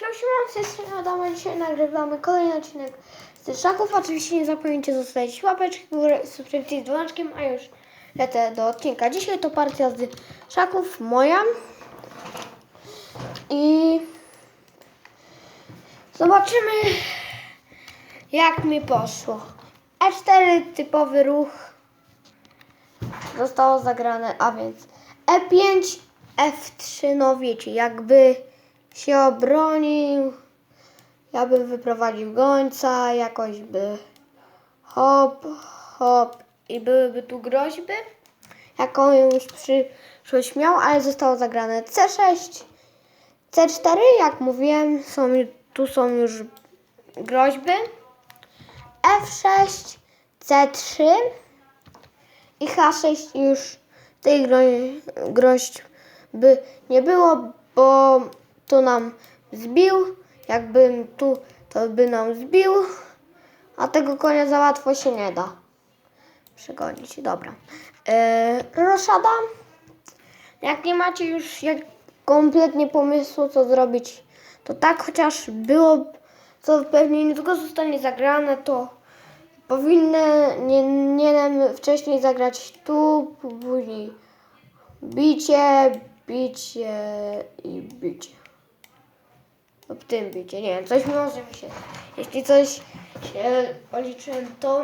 Siema, siema, Adama. Dzisiaj nagrywamy kolejny odcinek z tych szaków. Oczywiście nie zapomnijcie zostawić łapeczki górę, subskrypcji z dzwoneczkiem, a już lecę do odcinka. Dzisiaj to partia z szaków moja. I zobaczymy jak mi poszło. E4 typowy ruch zostało zagrane, a więc E5, F3, no wiecie, jakby się obronił, ja bym wyprowadził gońca, jakoś by. Hop, hop. I byłyby tu groźby, jaką już przyszłość miał, ale zostało zagrane C6, C4, jak mówiłem, są, tu są już groźby, F6, C3 i H6 już tej gro- groźb by nie było, bo tu nam zbił. Jakbym tu, to by nam zbił. A tego konia za łatwo się nie da przegonić. Dobra. Yy, roszada. Jak nie macie już jak kompletnie pomysłu, co zrobić, to tak chociaż było, co pewnie niedługo zostanie zagrane, to powinny nie, nie wcześniej zagrać tu, później bicie, bicie i bicie. Lub tym bicie, nie wiem, coś może mi się, jeśli coś się policzyłem, to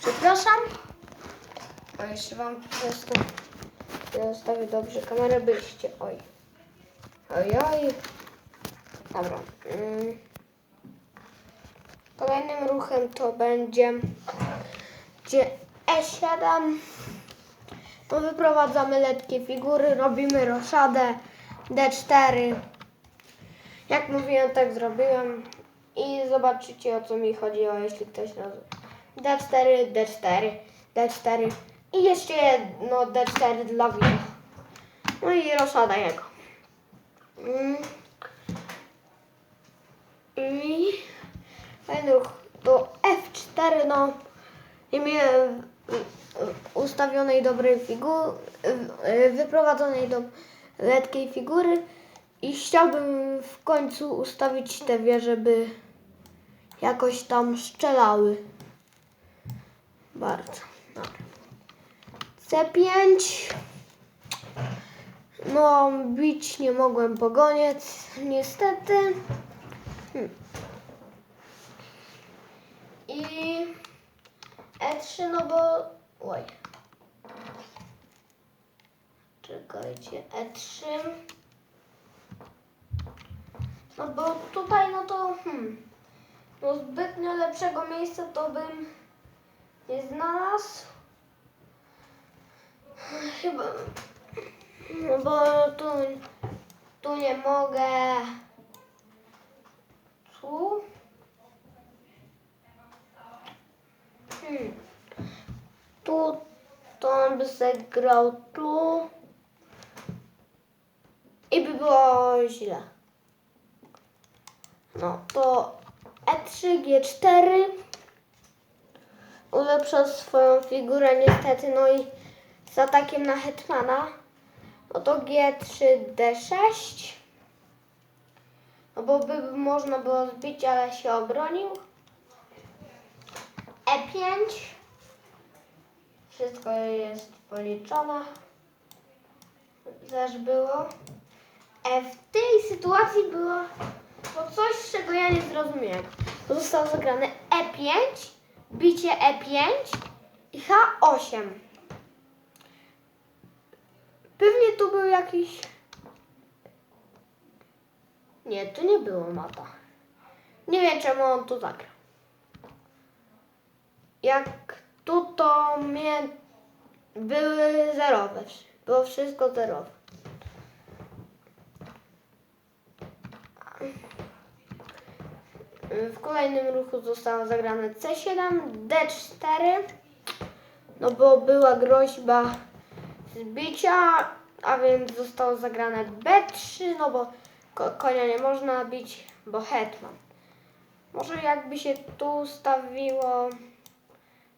przepraszam. A jeszcze wam zostawię, dobrze kamerę, byście, oj. Oj, oj. Dobra. Mm. Kolejnym ruchem to będzie gdzie E7. To wyprowadzamy letkie figury, robimy roszadę D4. Jak mówiłem, tak zrobiłem. I zobaczycie o co mi chodziło, jeśli ktoś rozumie. D4, D4, D4 i jeszcze jedno D4 dla widza. No i roszada jego. Mm. I ten ruch do F4, no nie miałem ustawionej dobrej figury, wyprowadzonej do letkiej figury i chciałbym w końcu ustawić te wieże, by jakoś tam szczelały. Bardzo. Dobra. C5. No, bić nie mogłem pogoniec, niestety. Hmm. I E3, no bo. Oj. Czekajcie, E3. No bo tutaj, no to. Hmm. No zbytnio lepszego miejsca to bym nie znalazł. Chyba. No bo tu. Tu nie mogę. Tu. Hmm. Tu to on by zagrał tu i by było źle. No to E E3, G4 ulepsza swoją figurę niestety, no i z atakiem na Hetmana. No to G3, D6. No bo by można było zbić, ale się obronił. E5. Wszystko jest policzone. Też było. E w tej sytuacji było to coś, czego ja nie zrozumiałem. To zostało zagrane E5, bicie E5 i H8. Pewnie tu był jakiś... Nie, tu nie było mata. Nie wiem, czemu on tu zagrał. Jak tu to mnie były zerowe. Było wszystko zerowe. W kolejnym ruchu zostało zagrane C7, D4, no bo była groźba zbicia, a więc zostało zagrane B3, no bo ko- konia nie można bić, bo hetman. Może jakby się tu stawiło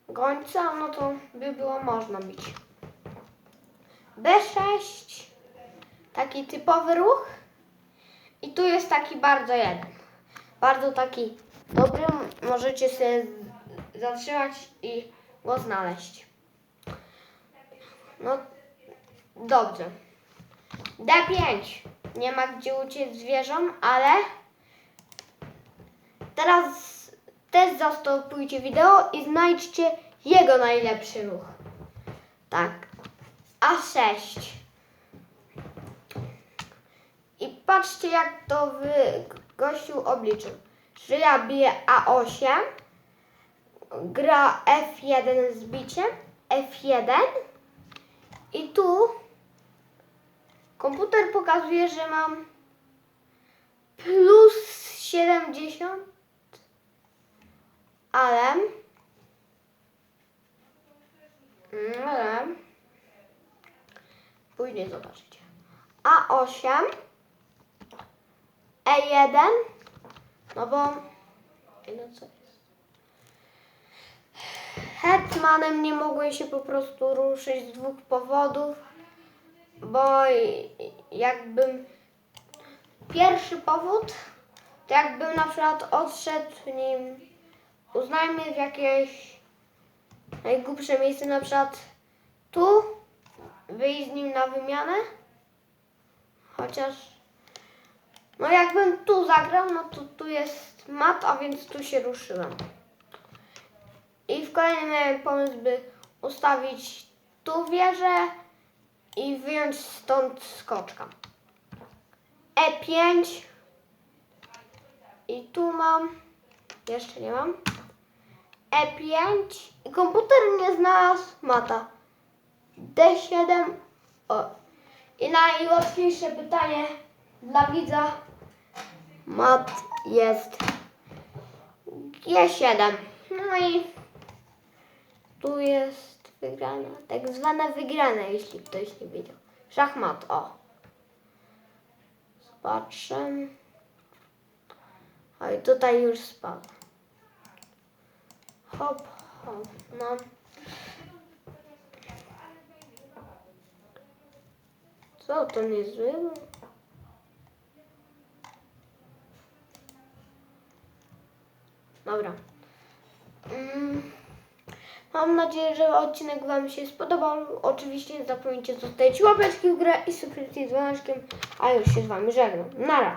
gońca, no to by było można bić. B6, taki typowy ruch. I tu jest taki bardzo jeden. Bardzo taki dobry. Możecie z- zatrzymać i go znaleźć. No dobrze. D5. Nie ma gdzie uciec zwierzom, ale teraz też zastopujcie wideo i znajdźcie jego najlepszy ruch. Tak. A6. I patrzcie jak to wy, gościu obliczył. Że ja biję A8, gra F1 z biciem, F1 i tu komputer pokazuje, że mam plus 70, ale ale później zobaczycie. A8 E1 no bo no? Hetmanem nie mogłem się po prostu ruszyć z dwóch powodów, bo jakbym pierwszy powód, to jakbym na przykład odszedł nim, uznajmy w jakieś najgłupsze miejsce, na przykład tu, wyjść z nim na wymianę, chociaż no jakbym tu zagrał, no to tu jest mat, a więc tu się ruszyłem. I w kolejnym miałem pomysł, by ustawić tu wieżę i wyjąć stąd skoczka. E5 i tu mam, jeszcze nie mam, E5 i komputer nie znalazł mata. D7 o. I najłatwiejsze pytanie dla widza. Mat jest G7. No i tu jest wygrana, tak zwana wygrana, jeśli ktoś nie wiedział. Szachmat, o. Zobaczę. O i tutaj już spadł. Hop, hop, no. Co to niezłego? Dobra. Mm. Mam nadzieję, że odcinek Wam się spodobał. Oczywiście nie zapomnijcie zostawić łapeczki w grę i subskrypcji z dzwoneczkiem, a już się z Wami żegnam. Nara!